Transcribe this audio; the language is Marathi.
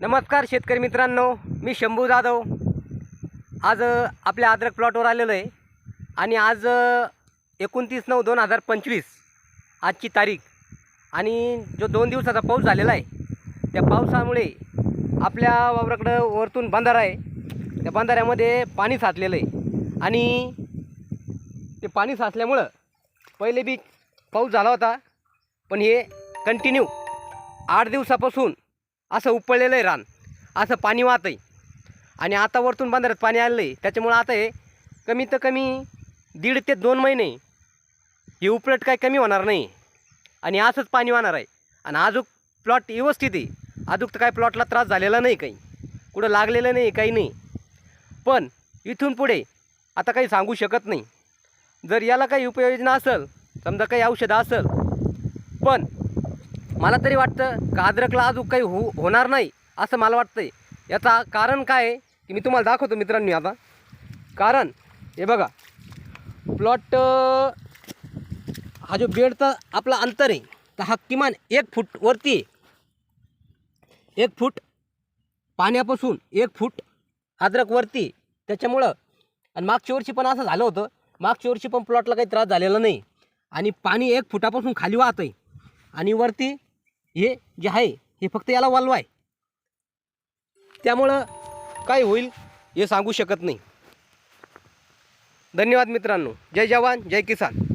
नमस्कार शेतकरी मित्रांनो मी शंभू जाधव. आज आपल्या अद्रक प्लॉटवर आलेलो आहे. आणि आज एकोणतीस नऊ दोन हजार पंचवीस आजची तारीख. आणि जो दोन दिवसाचा पाऊस झालेला आहे त्या पावसामुळे आपल्या वावराकडं वरतून बंधारा आहे. त्या बंधाऱ्यामध्ये पाणी साचलेलं आहे. आणि ते पाणी साचल्यामुळं पहिले बी पाऊस झाला होता पण हे कंटिन्यू आठ दिवसापासून असं उपळलेलं आहे रान. असं पाणी वाहत आहे आणि आता वरतून बांधाऱ्यात पाणी आलेलं आहे त्याच्यामुळं आता हे कमीत कमी दीड ते दोन महिने ही उपलट काय कमी होणार नाही. आणि असंच पाणी वाहणार आहे. आणि अजूक प्लॉट व्यवस्थित आहे. अजूक तर काय प्लॉटला त्रास झालेला नाही काही. कुठं लागलेलं नाही काही नाही. पण इथून पुढे आता काही सांगू शकत नाही. जर याला काही उपाययोजना असेल समजा काही औषधं असेल पण मला तरी वाटतं का अद्रकला अजून काही हो होणार नाही असं मला वाटतंय. याचा कारण काय आहे की मी तुम्हाला दाखवतो मित्रांनी आता. कारण हे बघा प्लॉट हा जो बेडचा आपला अंतर आहे तर हा किमान एक फूट वरती आहे. एक फूट पाण्यापासून एक फूट अद्रक वरती त्याच्यामुळं आणि मागच्या वर्षी पण असं झालं होतं. मागच्या वर्षी पण प्लॉटला काही त्रास झालेला नाही. आणि पाणी एक फुटापासून खाली वाहत आहे आणि वरती हे जे आहे हे फक्त याला वाल्व आहे. त्यामुळं काय होईल हे सांगू शकत नाही. धन्यवाद मित्रांनो. जय जवान जय किसान.